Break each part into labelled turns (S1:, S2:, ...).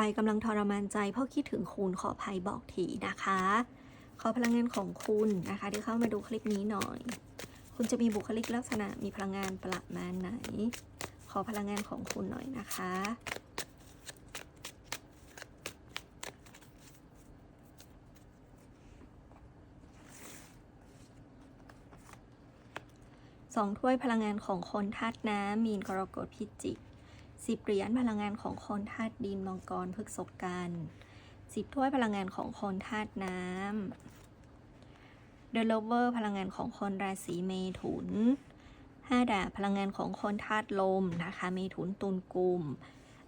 S1: รกำลังทรมานใจเพราะคิดถึงคุณขออภัยบอกทีนะคะ ขอพลังงานของคุณนะคะ ที่เข้ามาดูคลิปนี้หน่อย คุณจะมีบุคลิกลักษณะมีพลังงานประมาณไหน ขอพลังงานของคุณหน่อยนะคะสองถ้วยพลังงานของคนธาตุน้ำมีนกรกฎพิจิก สิบเหรียญพลังงานของคนธาตุดินมังกรพฤกษกกันสิบถ้วยพลังงานของคนธาตุน้ำเดลเวอร์พลังงานของคนราศีเมถุนห้าดาบพลังงานของคนธาตุลมนะคะ เมถุนตุลกุม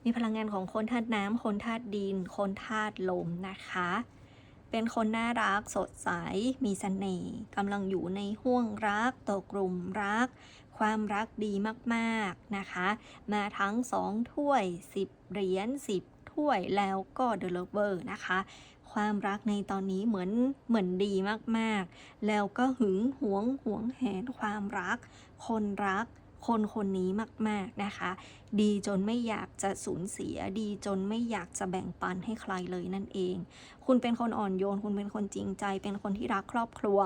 S1: มีพลังงานของคนธาตุน้ำคนธาตุดิน คนธาตุลมนะคะ เป็นคนน่ารักสดใส มีเสน่ห์กำลังอยู่ในห่วงรักตกกลุ่มรัก ความรักดีมากๆนะคะ มาทั้ง 2 ถ้วย 10 เหรียญ 10 ถ้วยแล้วก็เดลเวอร์นะคะ ความรักในตอนนี้เหมือนเหมือนดีมากๆ แล้วก็หึงหวงหวงแหนความรัก คนรัก คนคนนี้มาก ๆ นะคะ ดีจนไม่อยากจะสูญเสีย ดีจนไม่อยากจะแบ่งปันให้ใครเลยนั่นเอง คุณเป็นคนอ่อนโยน คุณเป็นคนจริงใจ เป็นคนที่รักครอบครัว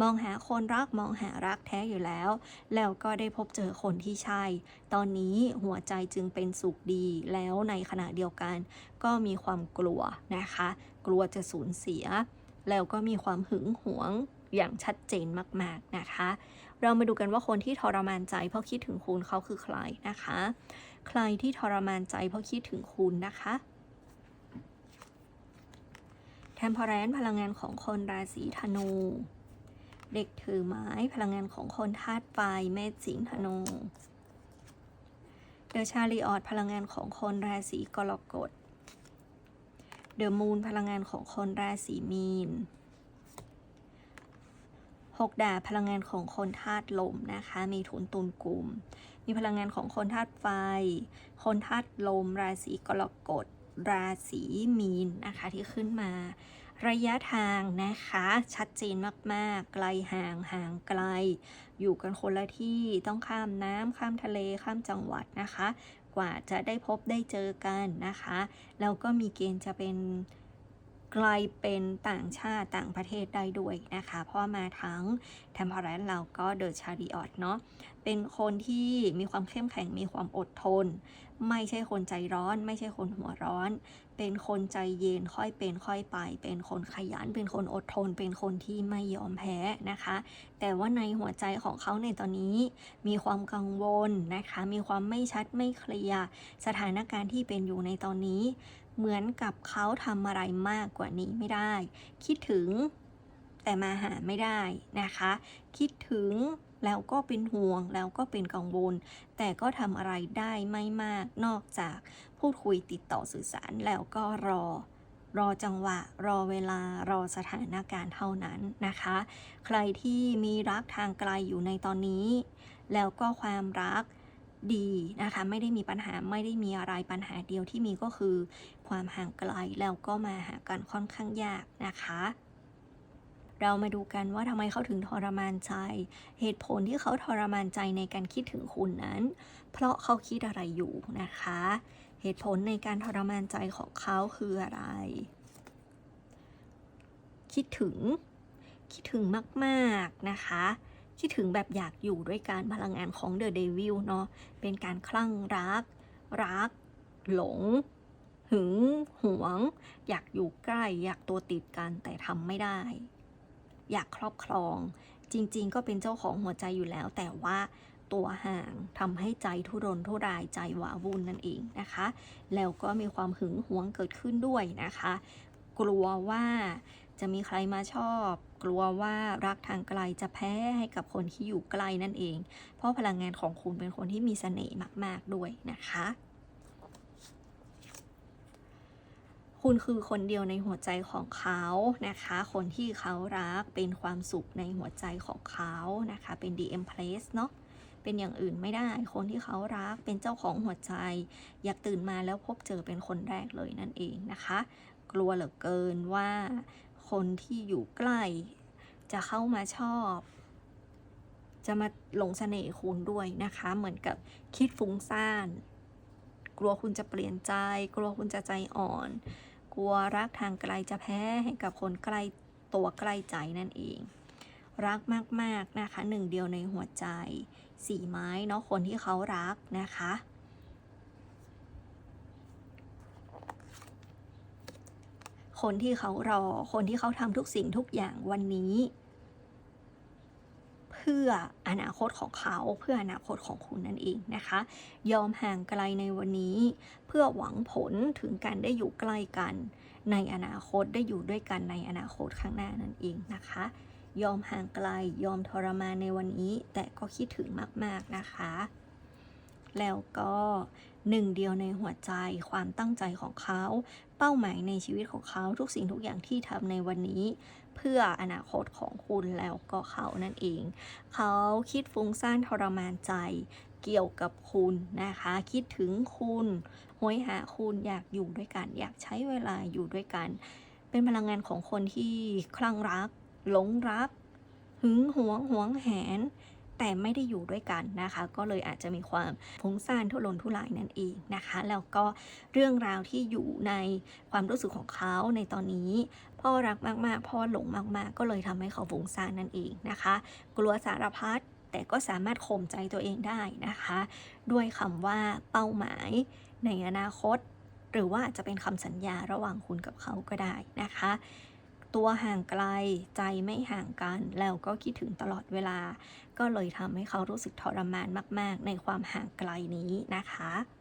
S1: มองหาคนรัก มองหารักแท้อยู่แล้ว แล้วก็ได้พบเจอคนที่ใช่ ตอนนี้หัวใจจึงเป็นสุขดี แล้วในขณะเดียวกัน ก็มีความกลัวนะคะ กลัวจะสูญเสีย แล้วก็มีความหึงหวงอย่างชัดเจนมาก ๆ นะคะ เรามาดูกันว่าคนที่ทรมานใจเพราะคิดถึงคุณเขาคือใครนะคะ ใครที่ทรมานใจเพราะคิดถึงคุณนะคะแทมพอแรนพลังงานของคนราศีธนู เด็กถือไม้พลังงานของคนธาตุไฟเมษสิงห์ธนูเดอะชาลีออดพลังงานของคนราศีกรกฎเดอะมูนพลังงานของคนราศีมีน หกดาบพลังงานของคนธาตุลมนะคะ มีถุนตุนกลุ่ม มีพลังงานของคนธาตุไฟ คนธาตุลม ราศีกรกฎ ราศีมีนนะคะที่ขึ้นมา ระยะทางนะคะ ชัดเจนมากๆ ไกลห่างห่างไกล อยู่กันคนละที่ต้องข้ามน้ำข้ามทะเลข้ามจังหวัดนะคะ กว่าจะได้พบได้เจอกันนะคะ แล้วก็มีเกณฑ์จะเป็น กลายเป็นต่างชาติต่างประเทศได้ด้วยนะคะ เพราะว่ามาทั้ง t e m p e r a n c e เราก็เด e ชา r ิออ t เนาะเป็นคนที่มีความเข้มแข็งมีความอดทน ไม่ใช่คนใจร้อน ไม่ใช่คนหัวร้อน เป็นคนใจเย็นค่อยเป็นค่อยไป เป็นคนขยัน เป็นคนอดทน เป็นคนที่ไม่ยอมแพ้นะคะ แต่ว่าในหัวใจของเขาในตอนนี้ มีความกังวลนะคะ มีความไม่ชัดไม่เคลียร์สถานการณ์ที่เป็นอยู่ในตอนนี้ เหมือนกับเขาทำอะไรมากกว่านี้ไม่ได้ คิดถึงแต่มาหาไม่ได้นะคะ คิดถึงแล้วก็เป็นห่วงแล้วก็เป็นกังวล แต่ก็ทำอะไรได้ไม่มากนอกจากพูดคุยติดต่อสื่อสารแล้วก็รอ รอจังหวะ รอเวลารอสถานการณ์เท่านั้นนะคะ ใครที่มีรักทางไกลอยู่ในตอนนี้ แล้วก็ความรัก ดีนะคะไม่ได้มีปัญหาไม่ได้มีอะไรปัญหาเดียวที่มีก็คือ ความห่างไกลแล้วก็มาหากันค่อนข้างยากนะคะ เรามาดูกันว่าทำไมเขาถึงทรมานใจ เหตุผลที่เขาทรมานใจในการคิดถึงคุณนั้น เพราะเขาคิดอะไรอยู่นะคะ เหตุผลในการทรมานใจของเขาคืออะไร คิดถึง คิดถึงมาก ๆนะคะ คิดถึงแบบอยากอยู่ด้วยการพลังงานของเดอะเดวิลเนาะเป็นการคลั่งรัก รัก หลง หึงหวง อยากอยู่ใกล้ อยากตัวติดกันแต่ทำไม่ได้ อยากครอบครอง จริง ๆ ก็เป็นเจ้าของหัวใจอยู่แล้ว แต่ว่าตัวห่างทำให้ใจทุรนทุรายใจหวาวุ่นนั่นเองนะคะ แล้วก็มีความหึงหวงเกิดขึ้นด้วยนะคะ กลัวว่า จะมีใครมาชอบ กลัวว่ารักทางไกลจะแพ้ให้กับคนที่อยู่ใกล้นั่นเอง เพราะพลังงานของคุณเป็นคนที่มีเสน่ห์มาก ๆ ด้วยนะคะ คุณคือคนเดียวในหัวใจของเขานะคะ คนที่เขารักเป็นความสุขในหัวใจของเขานะคะ เป็น DM place เนาะเป็นอย่างอื่นไม่ได้ คนที่เขารักเป็นเจ้าของหัวใจ อยากตื่นมาแล้วพบเจอเป็นคนแรกเลยนั่นเองนะคะ กลัวเหลือเกินว่า คนที่อยู่ใกล้ จะเข้ามาชอบ จะมาหลงเสน่ห์คุณด้วยนะคะ เหมือนกับคิดฟุ้งซ่าน กลัวคุณจะเปลี่ยนใจ กลัวคุณจะใจอ่อน กลัวรักทางไกลจะแพ้ให้กับคนใกล้ตัวใกล้ใจนั่นเอง รักมากๆนะคะหนึ่งเดียวในหัวใจ สี่ไม้เนาะคนที่เขารักนะคะ คนที่เขารอ คนที่เขาทำทุกสิ่งทุกอย่างวันนี้ เพื่ออนาคตของเขาเพื่ออนาคตของคุณนั่นเองนะคะ ยอมห่างไกลในวันนี้ เพื่อหวังผลถึงการได้อยู่ใกล้กัน ในอนาคตได้อยู่ด้วยกันในอนาคตข้างหน้านั่นเองนะคะ ยอมห่างไกลยอมทรมานในวันนี้ แต่ก็คิดถึงมาก ๆนะคะ แล้วก็หนึ่งเดียวในหัวใจความตั้งใจของเขา เป้าหมายในชีวิตของเขาทุกสิ่งทุกอย่างที่ทำในวันนี้ เพื่ออนาคตของคุณแล้วก็เขานั่นเอง เขาคิดฟุ้งซ่านทรมานใจเกี่ยวกับคุณนะคะ คิดถึงคุณหวยหาคุณอยากอยู่ด้วยกัน อยากใช้เวลาอยู่ด้วยกัน เป็นพลังงานของคนที่คลั่งรัก หลงรัก หึงหวงหวงแหน แต่ไม่ได้อยู่ด้วยกันนะคะ ก็เลยอาจจะมีความฟุ้งซ่านทุรนทุรายนั่นเองนะคะ แล้วก็เรื่องราวที่อยู่ในความรู้สึกของเขาในตอนนี้พ่อรักมากๆ พ่อหลงมากๆ ก็เลยทำให้เขาฟุ้งซ่านนั่นเองนะคะ กลัวสารพัดแต่ก็สามารถข่มใจตัวเองได้นะคะ ด้วยคำว่าเป้าหมายในอนาคต หรือว่าจะเป็นคำสัญญาระหว่างคุณกับเขาก็ได้นะคะ ตัวห่างไกลใจไม่ห่างกัน แล้วก็คิดถึงตลอดเวลา ก็เลยทำให้เขารู้สึกทรมานมาก ๆ ในความห่างไกลนี้นะคะ